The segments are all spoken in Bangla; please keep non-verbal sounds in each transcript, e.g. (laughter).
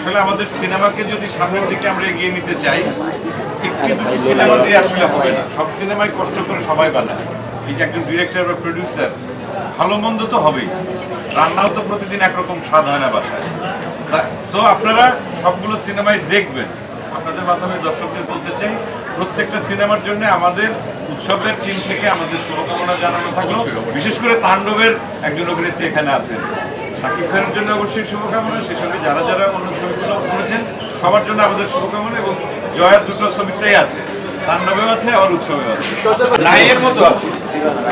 আসলে আমাদের সিনেমাকে যদি সামনের দিকে আমরা এগিয়ে নিতে চাই, একটি দুটি সিনেমা দিয়ে আসলে হবে না। সব সিনেমায় কষ্ট করে সবাই বানায়। এই যে একজন ডিরেক্টর বা প্রডিউসার ভালো মন্দ তো হবেই। রান্নাও তো প্রতিদিন একরকম স্বাদ হয় না বাসায়। সো আপনারা সবগুলো সিনেমায় দেখবেন। আপনাদের মাধ্যমে দর্শকদের বলতে চাই, প্রত্যেকটা সিনেমার জন্য আমাদের উৎসবের টিম থেকে আমাদের শুভকামনা জানানো থাকল। বিশেষ করে তাণ্ডবের একজন অভিনেত্রী এখানে আছেন। শাকিব খানের জন্য অবশ্যই শুভকামনা, সেই সঙ্গে যারা যারা অন্য ছবিগুলো করেছেন, সবার জন্য আমাদের শুভকামনা এবং জয়ার দুটো ছবিতেই আছে। আছে উৎসবেও আছে। মতো আছে।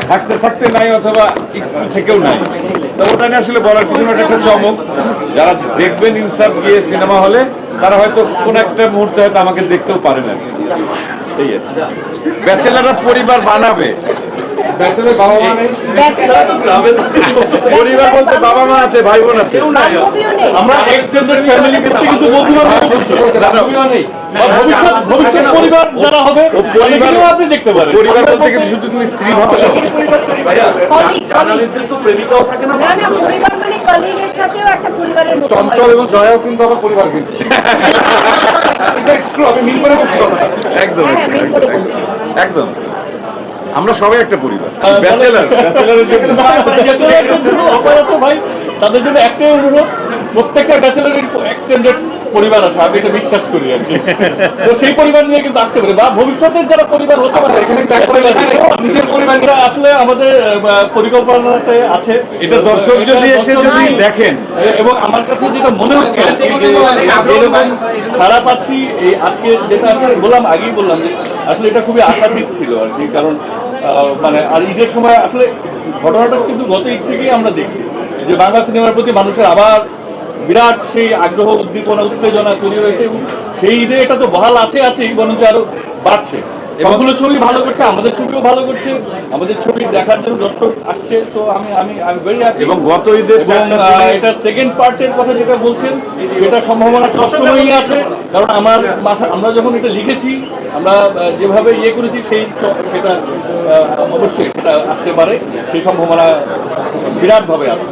থাকতে থাকতে নাই অথবা নাই। ওটা নিয়ে আসলে বলার যারা দেখবেন ইনসাফ গিয়ে সিনেমা হলে, তারা হয়তো কোন একটা মুহূর্তে হয়তো আমাকে দেখতেও পারে না। ব্যাচেলাররা পরিবার বানাবে। ব্যাচেলর পরিবার বলতে বাবা মা আছে ভাই বোন আছে। আমরা এক্সটেন্ডেড ফ্যামিলি কিন্তু বন্ধু বান্ধব ভবিষ্যৎ ভবিষ্যৎ পরিবার যারা হবে পরিবার- আপনি দেখতে পারেন। পরিবার বলতে কিন্তু শুধু তুমি স্ত্রী জার্নালিস্টদের তো প্রেমিকাও থাকে না না না পরিবার মানে কলিগের সাথেও একটা পরিবারের মতো চঞ্চল এবং জয়াও কিন্তু আমার পরিবার কিন্তু। (laughs) এটা আমি মিল করে বলছি একদম হ্যাঁ, হ্যাঁ, বলছি। একদম। আমরা সবাই একটা পরিবার। ব্যাচেলার ব্যাচেলারের জন্য। (laughs) (laughs) তাদের জন্য একটাই অনুরোধ প্রত্যেকটা ব্যাচেলারের এক্সটেন্ডেড পরিবার আছে আমি এটা বিশ্বাস করি আর কি। তো সেই পরিবার নিয়ে কিন্তু আসতে পারে। বা ভবিষ্যতের যারা পরিবার হতে পারে নিজের পরিবার আসলে আমাদের পরিকল্পনাতে আছে। এটা দর্শক যদি এসে যদি দেখেন। এবং আমার কাছে যেটা মনে হচ্ছে এরকম খারাপ আছি এই আজকে যেটা আমি বললাম আগেই বললাম যে আসলে এটা খুবই আশাতীত ছিল আর কি। কারণ আহ, মানে আর ঈদের সময় আসলে ঘটনাটা কিন্তু গত ঈদ থেকেই আমরা দেখছি। যে বাংলা সিনেমার প্রতি মানুষের আবার বিরাট সেই আগ্রহ উদ্দীপনা উত্তেজনা তৈরি হয়েছে এবং সেই ঈদে এটা তো বহাল আছে আছেই বরঞ্চ আরও বাড়ছে। সবগুলো ছবি ভালো করছে আমাদের ছবিও ভালো করছে আমাদের ছবি দেখার জন্য দর্শক আসছে তো আমি আমি আমি ভেরি হ্যাপি এবং গত ঈদের এটা সেকেন্ড পার্টের কথা যেটা বলছেন সেটা সম্ভাবনা সবসময়ই আছে কারণ আমার মাথা আমরা যখন এটা লিখেছি আমরা যেভাবে ইয়ে করেছি সেই সেটা অবশ্যই সেটা আসতে পারে সেই সম্ভাবনা বিরাটভাবে আছে।